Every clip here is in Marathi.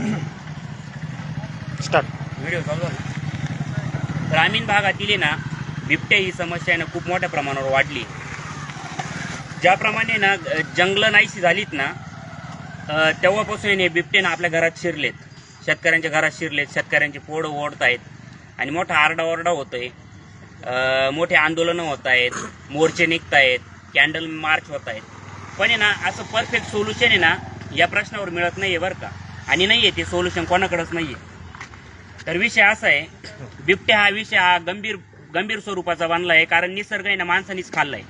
स्टार्ट व्हिडिओ चालू ग्रामीण भागातील ना बिबट्या ही समस्या आहे ना खूप मोठ्या प्रमाणावर वाढली. ज्याप्रमाणे ना जंगलं नाहीशी झालीत ना तेव्हापासून आहे बिबटे ना आपल्या घरात शिरलेत. शेतकऱ्यांच्या घरात शिरलेत शेतकऱ्यांची पोळं ओढत आहेत आणि मोठा आरडाओरडा होतोय. मोठे आंदोलनं होत आहेत मोर्चे निघत आहेत कॅन्डल मार्च होत आहेत पण आहे ना असं परफेक्ट सोल्युशन आहे ना या प्रश्नावर मिळत नाहीये बरं का. आणि नाही आहे ते सोल्युशन नाही आहे तर विषय असा आहे बिबट्या हा विषय हा गंभीर गंभीर स्वरूपाचा बनला आहे कारण निसर्ग आहे ना माणसानीच खाल्लाय.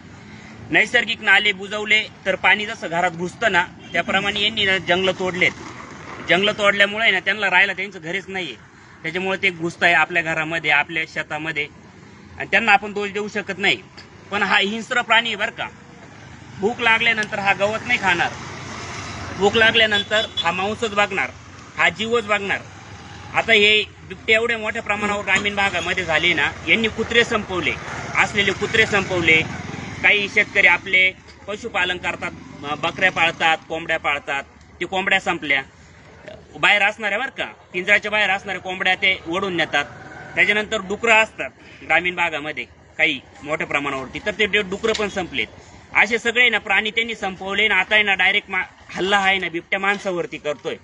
नैसर्गिक नाले बुजवले तर पाणी जसं घरात घुसतं ना त्याप्रमाणे यांनी ना जंगलं तोडलेत. जंगलं तोडल्यामुळे ना त्यांना राहायला त्यांचं घरीच नाही आहे त्याच्यामुळे ते घुसत आहे आपल्या घरामध्ये आपल्या शेतामध्ये आणि त्यांना आपण दोष देऊ शकत नाही. पण हा हिंस्र प्राणी आहे बरं का. भूक लागल्यानंतर हा गवत नाही खाणार. भूक लागल्यानंतर हा मांसच वागणार हा जीवच वागणार आता हे बिबटे एवढ्या मोठ्या प्रमाणावर ग्रामीण भागामध्ये झाले ना यांनी कुत्रे संपवले असलेले कुत्रे संपवले. काही शेतकरी आपले पशुपालन करतात बकऱ्या पाळतात कोंबड्या पाळतात. ते कोंबड्या संपल्या. बाहेर असणाऱ्या बरं का पिंजऱ्याच्या बाहेर असणाऱ्या कोंबड्या ते ओढून नेतात. त्याच्यानंतर डुकरं असतात ग्रामीण भागामध्ये काही मोठ्या प्रमाणावरती. तर ते डे- डुकरं पण संपलेत. असे सगळे ना प्राणी त्यांनी संपवले ना आता आहे ना डायरेक्ट हल्ला आहे ना बिबट्या माणसावरती करतोय.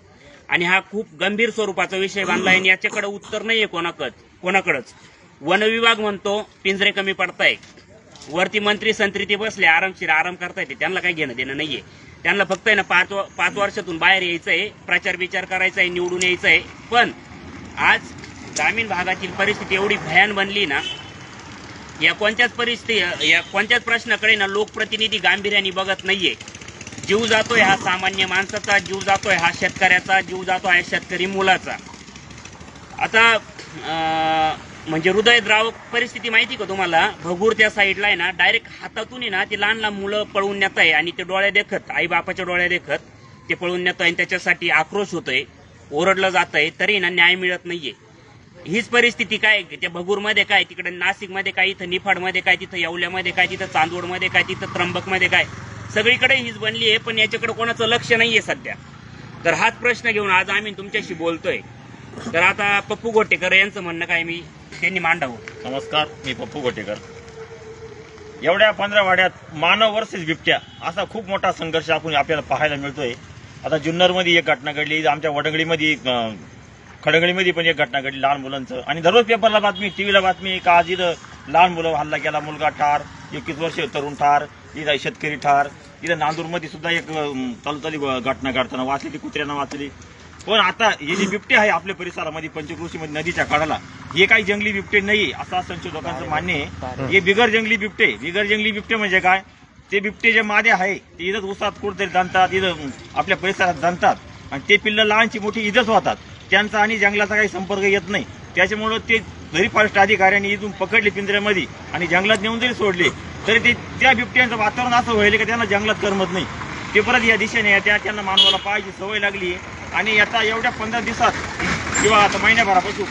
आणि हा खूप गंभीर स्वरूपाचा विषय बांधला आहे आणि याच्याकडे उत्तर नाहीये कोणाकड कोणाकडच. वन विभाग म्हणतो पिंजरे कमी पडताय. वरती मंत्री संत्री ते बसले आरामशीर आराम करता येते त्यांना काही घेणं देणं नाहीये. त्यांना फक्त आहे ना पाच व- पाच वर्षातून बाहेर यायचंय प्रचार विचार करायचा आहे निवडून यायचंय. पण आज ग्रामीण भागातील परिस्थिती एवढी भयान बनली ना या कोणत्याच परिस्थिती या कोणत्याच प्रश्नाकडे ना लोकप्रतिनिधी गांभीर्याने बघत नाहीये. जीव जातोय हा सामान्य माणसाचा जीव जातोय हा शेतकऱ्याचा जीव जातो हा शेतकरी मुलाचा. आता म्हणजे हृदयद्रावक परिस्थिती माहिती का तुम्हाला? भगूर त्या साईडला आहे ना डायरेक्ट हातातून आहे ना ते लहान लहान मुलं पळवून नेत आहे आणि ते डोळ्या देखत आई बापाच्या डोळ्या देखत ते पळून नेत आहे आणि त्याच्यासाठी आक्रोश होतोय ओरडलं जात आहे तरी ना न्याय मिळत नाहीये. हीच परिस्थिती काय? त्या भगूरमध्ये काय? तिकडे नाशिकमध्ये काय? इथं निफाडमध्ये काय? तिथं येवल्यामध्ये काय? तिथं चांदवडमध्ये काय? तिथं त्र्यंबकमध्ये काय? सगळीकडे हीच बनली आहे पण याच्याकडे कोणाचं लक्ष नाहीये सध्या. तर हाच प्रश्न घेऊन आज आम्ही तुमच्याशी बोलतोय. तर आता पप्पू गोटेकर यांचं म्हणणं काय? मी त्यांनी मांडावं. नमस्कार मी पप्पू गोटेकर. एवढ्या पंधरा वाड्यात मानव वर्सेस बिबट्या असा खूप मोठा संघर्ष आपण आपल्याला पाहायला मिळतोय. आता जुन्नरमध्ये एक घटना घडली आमच्या वडंगडीमध्ये एक, खडंगळीमध्ये पण एक घटना घडली लहान मुलांचं. आणि दररोज पेपरला बातमी टीव्हीला बातमी का आज इथं लहान मुलं हल्ला केला मुलगा ठार एकवीस वर्ष तरुण ठार इथं शेतकरी ठार. इथं नांदूरमध्ये सुद्धा एक तलतली घटना घडताना वाचलेली कुत्र्यांना वाचली. पण आता हे जे बिबटे आहे आपल्या परिसरामध्ये पंचकृषीमध्ये नदीच्या काढाला हे काही जंगली बिबटे नाही असं संशोधकांचं मान्य आहे. हे बिगर जंगली बिबटे बिगर जंगली बिबटे म्हणजे काय? ते बिबटे जे मादे आहे ते इथंच उसात कुठतरी जाणतात इथं आपल्या परिसरात जाणतात आणि ते पिल्लं लहानची मोठी इथंच होतात त्यांचा आणि जंगलाचा काही संपर्क येत नाही. त्याच्यामुळं ते जरी फॉरेस्ट अधिकाऱ्यांनी इथून पकडले पिंजऱ्यामध्ये आणि जंगलात नेऊन जरी सोडले तरी ते त्या बिबट्यांचं वातावरण असं व्हायला की त्यांना जंगलात करमत नाही. ते परत या दिशेने त्या त्यांना मानवाला पाहायची सवय लागली आणि आता एवढ्या पंधरा दिवसात किंवा आता महिन्याभरापासून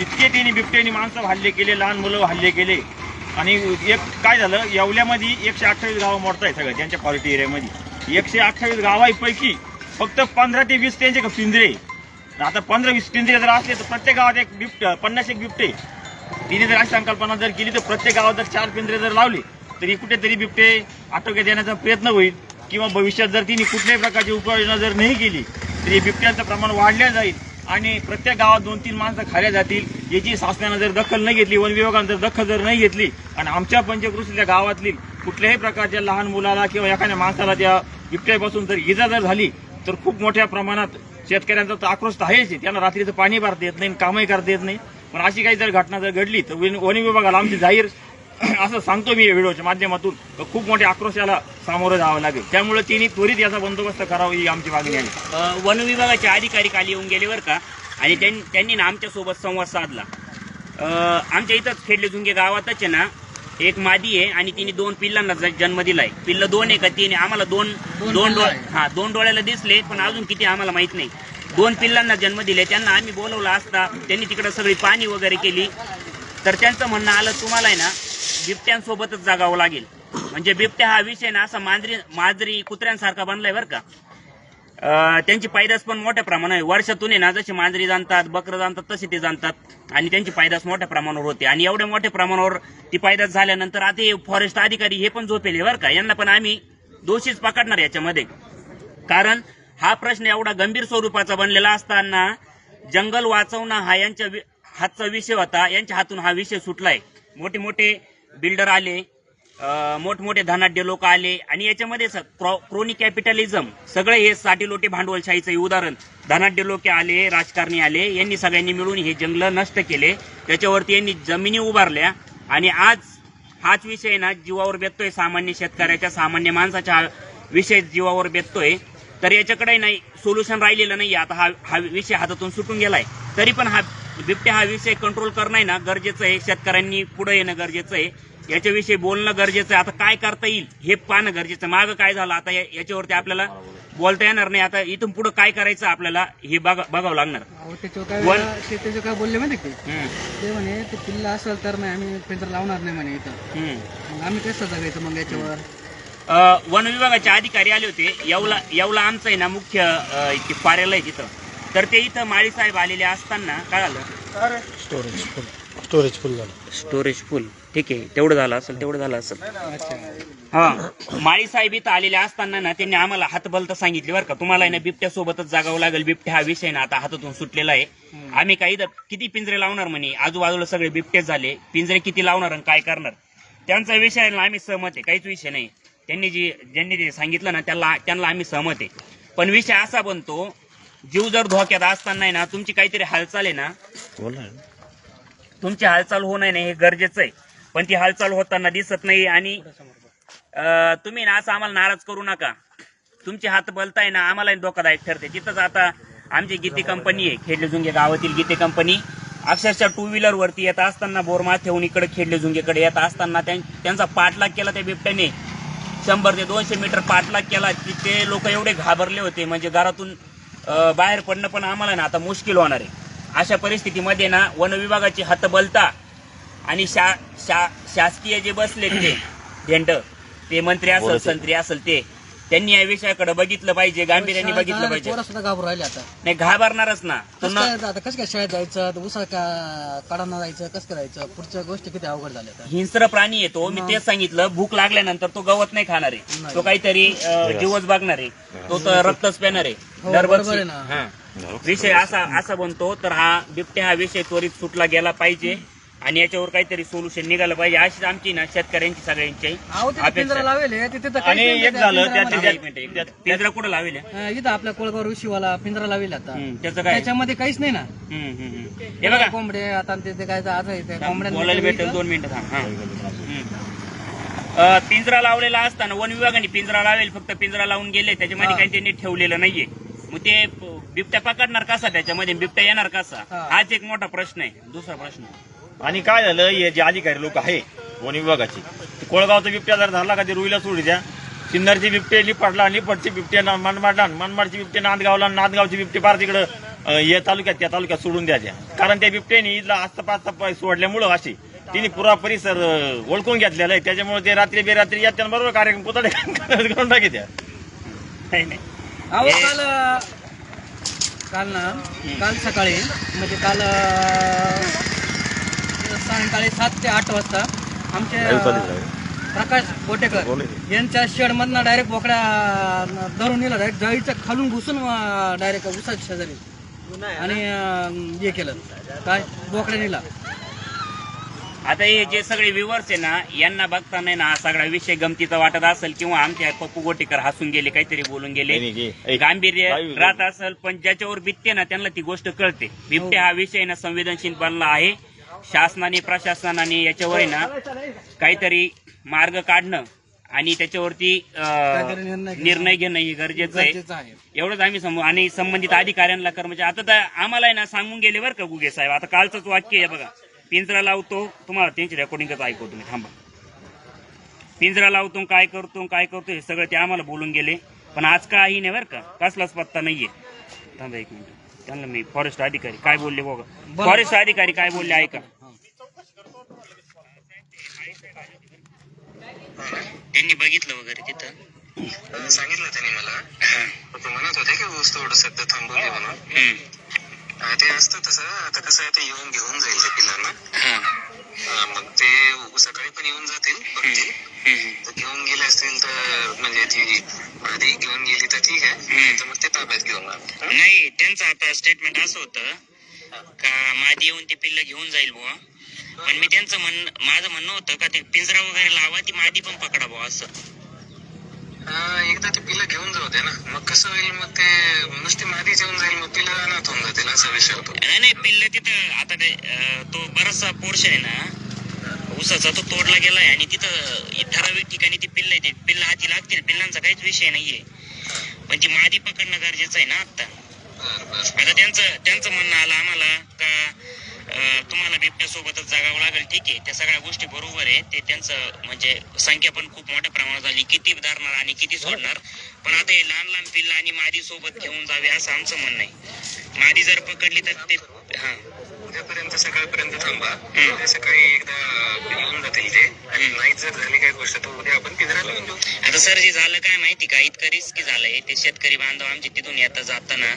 इतके त्यांनी बिबट्यांनी माणसं हल्ले केले लहान मुलं हल्ले केले. आणि एक काय झालं येवल्यामध्ये एकशे अठ्ठावीस गावं मोडत आहे सगळं त्यांच्या क्वालिटी एरियामध्ये. एकशे अठ्ठावीस गावांपैकी फक्त पंधरा ते वीस त्यांचे पिंजरे. आता पंधरा वीस पिंजरे जर असले तर प्रत्येक गावात एक बिबट पन्नास एक बिबटे तिने जर अशी संकल्पना जर केली तर प्रत्येक गावात जर चार पिंजरे जर लावले तरी कुठेतरी बिबटे आटोक्यात येण्याचा प्रयत्न होईल. किंवा भविष्यात जर तिने कुठल्याही प्रकारची उपाययोजना जर नाही केली तरी बिबट्यांचं प्रमाण वाढल्या जाईल. आणि प्रत्येक गावात दोन तीन माणसं खाल्या जातील याची शासनानं जर दखल नाही घेतली वन विभागानं जर दखल जर नाही घेतली आणि आमच्या पंचकृषीच्या गावातील कुठल्याही प्रकारच्या लहान मुलाला किंवा एखाद्या माणसाला त्या बिबट्यापासून जर इजा जर झाली तर खूप मोठ्या प्रमाणात शेतकऱ्यांचा तर आक्रोश तर आहेच आहे. त्यांना रात्रीचं पाणी भरता येत नाही कामही करता येत नाही. पण अशी काही जर घटना जर घडली तर वन वन विभागाला आमची जाहीर असं सांगतो मी या व्हिडिओच्या माध्यमातून. तर खूप मोठ्या आक्रोशाला सामोरं जावं लागेल. त्यामुळे तिने त्वरित याचा बंदोबस्त करावा ही आमची मागणी आहे. वन विभागाचे अधिकारी काल येऊन गेले बरं का. आणि त्यां- त्यांनी ना आमच्यासोबत संवाद साधला. आमच्या इथंच खेडले झुंगे गावातच आहे ना. एक मादी आहे आणि तिने दोन पिल्लांना ज- जन्म दिलाय. पिल्ल दोन आहे का तीन आहे? आम्हाला दोन दोन डोळे. हा दोन डोळ्याला दिसले पण अजून किती आम्हाला माहीत नाही. दोन पिल्लांना जन्म दिले त्यांना आम्ही बोलवलं असता त्यांनी तिकडे सगळी पाणी वगैरे केली. तर त्यांचं म्हणणं आलं तुम्हाला आहे ना बिबट्यांसोबतच जागावं लागेल. म्हणजे बिबट्या हा विषय ना असा मांजरी मांजरी कुत्र्यांसारखा बनलाय बरं का. त्यांची पायदास पण मोठ्या प्रमाणात वर्षातून ना जशी मांजरी जाणतात बकरं जाणतात तसे ते जाणतात. आणि त्यांची पायदास मोठ्या प्रमाणावर होते. आणि एवढ्या मोठ्या प्रमाणावर ती पायदास झाल्यानंतर आता हे फॉरेस्ट अधिकारी हे पण झोपेले बरं का? यांना पण आम्ही दोषीच पकडणार याच्यामध्ये. कारण हा प्रश्न एवढा गंभीर स्वरूपाचा बनलेला असताना जंगल वाचवणं हा यांच्या वि- हातचा विषय होता. यांच्या हातून हा विषय सुटलाय. मोठे मोठे बिल्डर आले. मोठमोठे धनाढ्य लोक आले. आणि याच्यामध्ये क्रोनी कॅपिटलिझम सगळं हे साठी लोटे भांडवलशाहीचं हे उदाहरण. धनाढ्य लोक आले राजकारणी आले यांनी सगळ्यांनी मिळून हे जंगल नष्ट केले. त्याच्यावरती यांनी जमिनी उभारल्या. आणि आज हाच विषय ना जीवावर बेततोय सामान्य शेतकऱ्याच्या सामान्य माणसाच्या हा विषय जीवावर बेततोय. तर याच्याकडे नाही सोल्युशन राहिलेलं नाही आता हा हा विषय हातातून सुटून गेलाय. तरी पण हा बिबट्या हा विषय कंट्रोल करणं आहे ना गरजेचं आहे. शेतकऱ्यांनी पुढे येणं गरजेचं आहे. याच्याविषयी बोलणं गरजेचं आहे. आता काय करता येईल हे पाहणं गरजेचं आहे. मागं काय झालं? आता या- याच्यावरती आपल्याला बोलता येणार नाही. आता इथून पुढे काय करायचं आपल्याला हे बघा- बघावं लागणार. त्याच्यावर काय बोलले माहिती ते? म्हणे ते पिल्ला असेल तर नाही आम्ही पिंजरा लावणार नाही म्हणे इथं. आम्ही कसं जगायचं मग याच्यावर? वन विभागाचे अधिकारी आले होते. येवला येवला आमचं आहे ना मुख्य कार्यालय तिथं. तर ते इथं माळी साहेब आलेले असताना काय झालं? स्टोरेज फुल स्टोरेज फुल झालं. स्टोरेज फुल ठीक आहे तेवढं झालं असेल तेवढं झालं असेल. हा माळी साहेब इथं आलेले असताना ना त्यांनी आम्हाला हातबलता सांगितले बरं का. तुम्हाला आहे ना बिबट्या सोबतच जागावं लागेल. बिबट्या हा विषय ना आता हातातून सुटलेला आहे. आम्ही काही किती पिंजरे लावणार म्हणे? आजूबाजूला सगळे बिबटेच झाले. पिंजरे किती लावणार आणि काय करणार? त्यांचा विषय आम्ही सहमत आहे. काहीच विषय नाही. त्यांनी जी ज्यांनी ते सांगितलं ना त्याला त्यांना आम्ही सहमत आहे. पण विषय असा बनतो जीव जर धोक्यात असताना आहे ना तुमची काहीतरी हालचाल आहे ना तुमची हालचाल होणं नाही हे गरजेचं आहे. पण ती हालचाल होताना दिसत नाही आणि तुम्ही ना असं आम्हाला नाराज करू नका. तुमचे हात बलताय ना आम्हाला धोकादायक ठरते. तिथंच आता आमची गीते कंपनी आहे खेडले झुंगे गावातील गीते कंपनी अक्षरशः टू व्हीलर वरती येत असताना बोरमाथ ठेवून इकडे खेडले झुंगेकडे येत असताना त्यांचा पाठलाग केला त्या बिबट्याने. शंभर ते दोनशे मीटर पाठलाग केला की ते लोक एवढे घाबरले होते. म्हणजे घरातून बाहेर पडणं पण आम्हाला ना आता मुश्किल होणार आहे. अशा परिस्थितीमध्ये ना वन विभागाची हात बलता आणि शा शा शासकीय जे बसले ते धेंड ते मंत्री असेल संत्री असेल ते त्यांनी या विषयाकडे बघितलं पाहिजे गांभीर्याने बघितलं पाहिजे. पोरं सुद्धा घाबरून राहिले आता. नाही घाबरणारच ना. कसं पुन्हा काय आता कसं काय शाळेत जायचं उसा का काढांना जायचं कसं करायचं? पुढच्या गोष्टी किती अवघड झाल्या आता. हिंस्र प्राणी येतो मी तेच सांगितलं भूक लागल्यानंतर तो गवत नाही खाणार आहे. तो काहीतरी अं, जीवच बघणार आहे. तो तर रक्तच पेणार आहे. हो, दरवर्षी बरोबर आहे. ना. हा. विषय असा असा बनतो तर हा बिबट्या हा विषय त्वरित सुटला गेला पाहिजे. आणि याच्यावर काहीतरी सोल्युशन निघालं पाहिजे अशीच आमची ना शेतकऱ्यांची सगळ्यांची अहो तिथे अपेक्षा पिंजरा आहे. लावेल हे, तिथे तर काहीच आणि नाही एक त्या झालं. त्या- एक मिनिट, एक मिनिट. पिंजरा कुठं लावेल हे? इथं आपल्या कोळगाव ऋषीवाला पिंजरा लावेल आता हम्म, त्याचं काय त्याच्यामध्ये काहीच नाही ना हम्म, हम्म, हम्म. हे बघा कोंबडे आता ते ते काय आज आहे ते बोलायला कोंबड्या भेटेल दोन मिनिटं थांब हा. हम्म. अं, पिंजरा लावलेला असताना वन विभागाने पिंजरा लावेल फक्त पिंजरा लावून गेले त्याच्यामध्ये हा. काही त्यांनी ठेवलेलं नाहीये मग ते प- बिबट्या पकडणार कसा त्याच्यामध्ये बिबट्या येणार कसा हा. हाच एक मोठा प्रश्न आहे दुसरा प्रश्न आणि काय झालं हे जे अधिकारी लोक आहे वन विभागाचे कोळगावचा बिबट्या जर झाला का ते रुईला सोडी द्या. सिन्नरची बिबटे लिपटला लिपटची बिबटे मनमाडला मनमाडची बिबटे नांदगावला नांदगावची बिबटे पार तिकडं या तालुक्यात त्या तालुक्यात सोडून द्यायच्या कारण त्या बिबट्याने इथला आस्तापास्ता सोडल्यामुळं अशी तिने पुरा परिसर ओळखून घेतलेला आहे. त्याच्यामुळे ते रात्री बेरात्री येतात बरोबर कार्यक्रम पुतळे करून टाकी नाही नाही. अहो हे- काल काल ना काल सकाळी म्हणजे काल सायंकाळी सात ते आठ वाजता आमचे प्रकाश गोटेकर यांच्या शेड मधनं डायरेक्ट बोकड्या धरून नेला. डायरेक्ट जळीच्या खालून घुसून डायरेक्ट उसाच्या शेजारी. आणि हे केलं. काय? बोकड्या नेला. आता हे जे सगळे व्ह्युअर्स आहे ना यांना बघताना ना हा सगळा विषय गमतीचा वाटत असेल किंवा आमच्या पप्पू गोटेकर हसून गेले काहीतरी बोलून गेले. नाही, नाही, हे- गांभीर्य काय- राहत असेल पण ज्याच्यावर बिबटे ना त्यांना ती गोष्ट कळते. बिबटे हा विषय ना संवेदनशील बनला आहे. शासनाने प्रशासनाने याच्यावर आहे ना काहीतरी मार्ग काढणं आणि त्याच्यावरती निर्णय घेणं. हे गरजेचं आहे. एवढंच आम्ही समू आणि संबंधित अधिकाऱ्यांना कर्मचारी आता तर आम्हाला आहे ना सांगून गेले बरं का गुगे साहेब. आता कालचंच वाक्य आहे बघा. पिंजरा लावतो तुम्हाला त्यांची रेकॉर्डिंगच ऐकवतो मी थांबा. पिंजरा लावतो काय करतो काय करतो हे सगळं ते आम्हाला बोलून गेले. पण आज काही नाही बरं का. कसलाच पत्ता नाहीये. थांबा एक मिनिट. त्यांना मी फॉरेस्ट अधिकारी काय बोलले बघा फॉरेस्ट अधिकारी काय बोलले ऐका. त्यांनी बघितलं वगैरे तिथं. सांगितलं त्यांनी मला. ते म्हणत होते की ऊस थोडं सध्या थांबवले म्हणून. हम्म. ते असतं तसं. आता कसं आहे ते येऊन घेऊन जाईल हा. हा, मग ते सकाळी पण येऊन जातील बघतील. तर घेऊन गेले असतील तर म्हणजे ती आधी घेऊन गेली तर ठीक आहे. तर मग ते ताब्यात घेऊन नाही त्यांचं आता स्टेटमेंट असं होतं का मादी येऊन ते पिल्ल घेऊन जाईल बुवा. पण मी त्यांचं म्हण माझं म्हणणं होतं का ते पिंजरा वगैरे लावा ती मादी पण पकडा बुवा असं. एकदा ते पिल्लं घेऊन जाऊ दे ना. मग कसं होईल मग ते नुसती मादीच येऊन जाईल मग पिल्लं अनाथ होऊन जातील असा विषय होतो. नाही नाही पिल्ल तिथं आता ते तो बराचसा पोर्शन आहे ना ऊसाचा तो तोडला गेलाय आणि तिथं ठराविक ठिकाणी ती पिल्ल ते पिल्ल हाती लागतील. पिल्लांचा काहीच विषय नाहीये. पण ती मादी पकडणं गरजेचं आहे ना आता. आता त्यांचं त्यांचं म्हणणं आलं आम्हाला का तुम्हाला बिबट्या सोबतच जागावं लागेल ठीक आहे. त्या सगळ्या गोष्टी बरोबर आहे. ते त्यांचं म्हणजे संख्या पण खूप मोठ्या प्रमाणात झाली. किती धरणार आणि किती सोडणार? पण आता हे लहान लहान पिल्ला आणि मादी सोबत घेऊन जावे असं आमचं म्हणणं आहे. मादी जर पकडली तर ते हा. उद्यापर्यंत सकाळपर्यंत थांबा. उद्या सकाळी एकदा येऊन जातील ते. आणि नाही जर झाली काही गोष्ट तर उद्या आपण लावून देऊ. आता सर जे झालं काय माहिती का? इतकं रिस्की झालंय. ते शेतकरी बांधव आमचे तिथून येता जाताना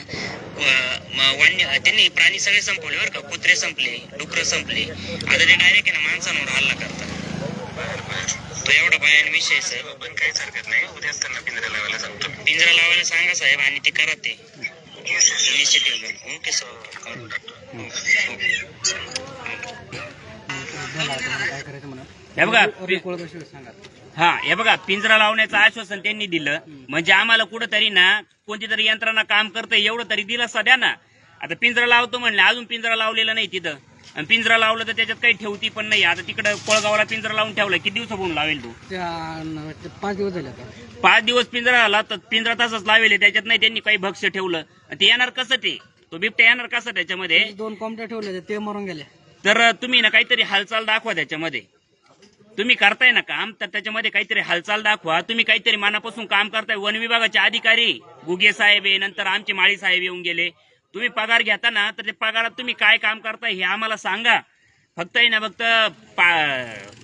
व- म- वन्य त्यांनी प्राणी सगळे संपवले बरं का? कुत्रे संपले डुकर संपले. आता ते डायरेक्ट आहे ना माणसांवर हल्ला करतात. तो एवढा भयान विषय आहे, सर. पण काहीच हरकत नाही. उद्याच त्यांना पिंजरा लावायला सांगतो. पिंजरा लावायला सांगा साहेब आणि ते करा ते. इनिशिएटिव्ह घेऊन. ओके सर हे बघा हा हे बघा पिंजरा लावण्याचं आश्वासन त्यांनी दिलं. म्हणजे आम्हाला कुठंतरी ना कोणती तरी यंत्रणा काम करते एवढं तरी दिलं सध्या ना. आता पिंजरा लावतो म्हणले अजून पिंजरा लावलेला नाही तिथं. आणि पिंजरा लावलं तर त्याच्यात काही ठेवती पण नाही. आता तिकडं कोळगावला पिंजरा लावून ठेवलं किती दिवसापून लावेल तू? पाच दिवस झाले पाच दिवस पिंजरा आला तर पिंजरा तसंच लावेल त्याच्यात नाही त्यांनी काही भक्ष ठेवलं. ते येणार कसं ते? तो बिबट्या येणार कसं त्याच्यामध्ये? दोन कोंबड्या ठेवले ते मरून गेले. तर तुम्ही ना काहीतरी हालचाल दाखवा त्याच्यामध्ये. तुम्ही करताय ना काम तर त्याच्यामध्ये काहीतरी हालचाल दाखवा. तुम्ही काहीतरी मनापासून काम करताय. वन विभागाचे अधिकारी गुगे साहेब आहे नंतर आमचे माळी साहेब येऊन गेले. तुम्ही पगार घेता ना तर ते पगारात तुम्ही काय काम करताय हे आम्हाला सांगा. फक्त आहे ना फक्त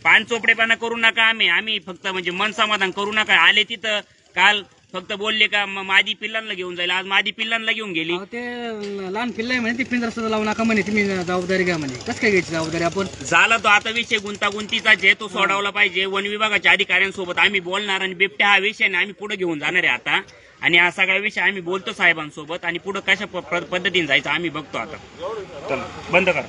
पान चोपडेपणा करू नका आम्ही. आम्ही फक्त म्हणजे मन समाधान करू नका. आले तिथं काल फक्त बोलले का म- मादी पिल्लांना घेऊन जाईल. आज मादी पिल्लांना घेऊन गेली. अहो, ते लहान पिल्ला आहे म्हणे ते पिंजरा लावू नका म्हणे तुम्ही जबाबदारी घ्या म्हणे. कसं काय घ्यायची जबाबदारी? आपण झाला तो आता विषय गुंतागुंतीचा जे तो सोडवला पाहिजे. वन विभागाच्या अधिकाऱ्यांसोबत आम्ही बोलणार आणि बिबट्या हा विषय ना आम्ही पुढे घेऊन जाणार आहे आता. आणि हा सगळा विषय आम्ही बोलतो साहेबांसोबत आणि पुढे कशा प- प- पद्धतीने जायचं आम्ही बघतो आता. चला बंद कर.